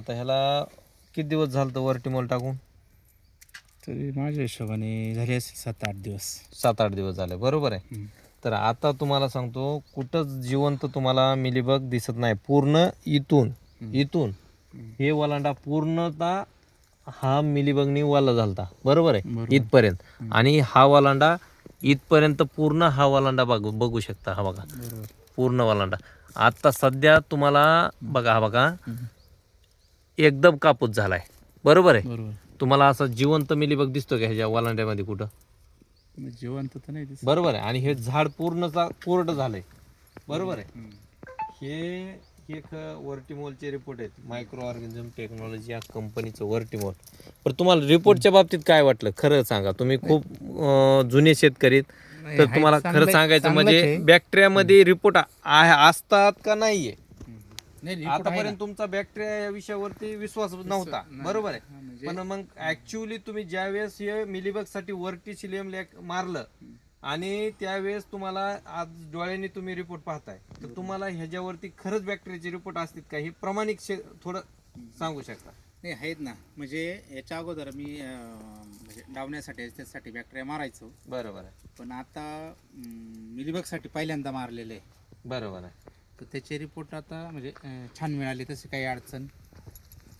आता ह्याला किती दिवस झालं तर वर्टिमोल टाकून? तरी माझ्या हिशोबाने झाले असेल सात आठ दिवस. सात आठ दिवस झाले. बरोबर आहे. तर आता तुम्हाला सांगतो कुठंच जिवंत तुम्हाला मिलीबग दिसत नाही. पूर्ण इथून. इथून. हे वलांडा पूर्णतः हा मिलीबगनी वाला झालता. बरोबर आहे. इथपर्यंत. आणि हा वलांडा इथपर्यंत पूर्ण हा वलांडा बघू बघू शकता. हा बघा. पूर्ण वलांडा. आता सध्या तुम्हाला बघा हा बघा. एकदम कापूस झालाय. बरोबर आहे? बरोबर. तुम्हाला असा जिवंत मिलीबग दिसतो का ह्याच्या वलांड्यामध्ये कुठं? मग जिवंत तर नाही दिसत. बरोबर आहे. आणि हे झाड पूर्णचा कोरडं झालंय. बरोबर आहे. हे हे एक वर्टिमोलचे रिपोर्ट आहेत. मायक्रो ऑर्गॅनिझम टेक्नॉलॉजी या कंपनीचं वर्टिमोल. पण तुम्हाला रिपोर्टच्या बाबतीत काय वाटलं? खरं सांगा. तुम्ही खूप अं, जुने शेतकरी आहेत. तर तुम्हाला खरं सांगायचं म्हणजे. बॅक्टेरियामध्ये रिपोर्ट असतात का नाहीये? नाही आहे आतापर्यंत. तुमचा बॅक्टेरिया या विषयावरती विश्वास नव्हता. नाही. बरोबर आहे. म्हणजे- पण मग ऍक्च्युअली तुम्ही ज्यावेळेस हे मिलीबगसाठी वर्टिसिलियम मारलं आणि त्यावेळेस तुम्हाला आज डोळ्यांनी तुम्ही रिपोर्ट पाहताय तर तुम्हाला ह्याच्यावरती खरंच बॅक्टेरियाचे रिपोर्ट असतील का? हे प्रमाणिक शे- थोडं सांगू शकता. नाही आहेत ना. म्हणजे याच्या अगोदर मी अं, म्हणजे डावण्यासाठी त्यासाठी बॅक्टेरिया मारायचो. बरोबर आहे. पण आता मिलीबगसाठी पहिल्यांदा मारलेले. बरोबर आहे. तर त्याचे रिपोर्ट आता म्हणजे अं, छान मिळाले तसे काही अडचण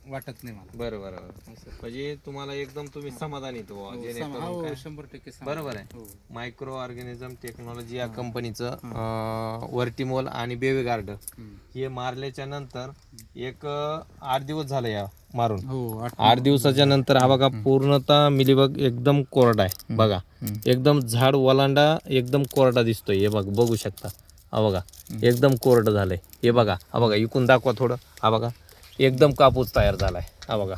वाटत नाही मला बरोबर असं. म्हणजे तुम्हाला एकदम तुम्ही समाधानी तो हो, सम- जेणेकरून हो, काय- शंभर टक्के. बरोबर आहे. हो. मायक्रो ऑर्गॅनिझम टेक्नॉलॉजी या कंपनीचं वर्टिमोल आणि बेवे गार्ड हम्म. हे मारल्याच्या नंतर एक अं, आठ दिवस झाले या मारून हो आठ आठ दिवसाच्या नंतर हा बघा पूर्णतः मिलीबग एकदम कोरडा आहे बघा हम्म. एकदम झाड वलांडा एकदम कोरडा दिसतोय हे बघ बघू शकता हा बघा एकदम कोरडं झालंय. हे बघा हा बघा इकून दाखवा थोडं. हा बघा एकदम कापूस तयार झालाय. हा बघा.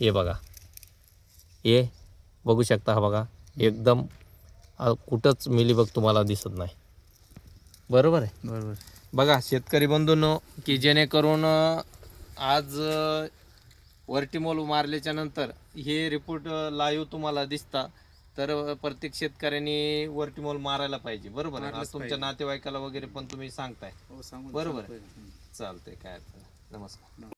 हे बघा. हे बघू शकता हा बघा एकदम कुठंच मिलीबग तुम्हाला दिसत नाही. बरोबर आहे? बरोबर. बघा शेतकरी बंधूंनो की जेणेकरून आज वर्टिमोल मारल्याच्या नंतर हे रिपोर्ट लाईव्ह तुम्हाला दिसता. तर प्रत्येक शेतकऱ्यांनी वर्टिमोल मारायला पाहिजे बरोबर आहे आज तुमच्या. नातेवाईकाला वगैरे पण तुम्ही सांगताय हो बरोबर. चालतंय काय अडचण नाही. नमस्कार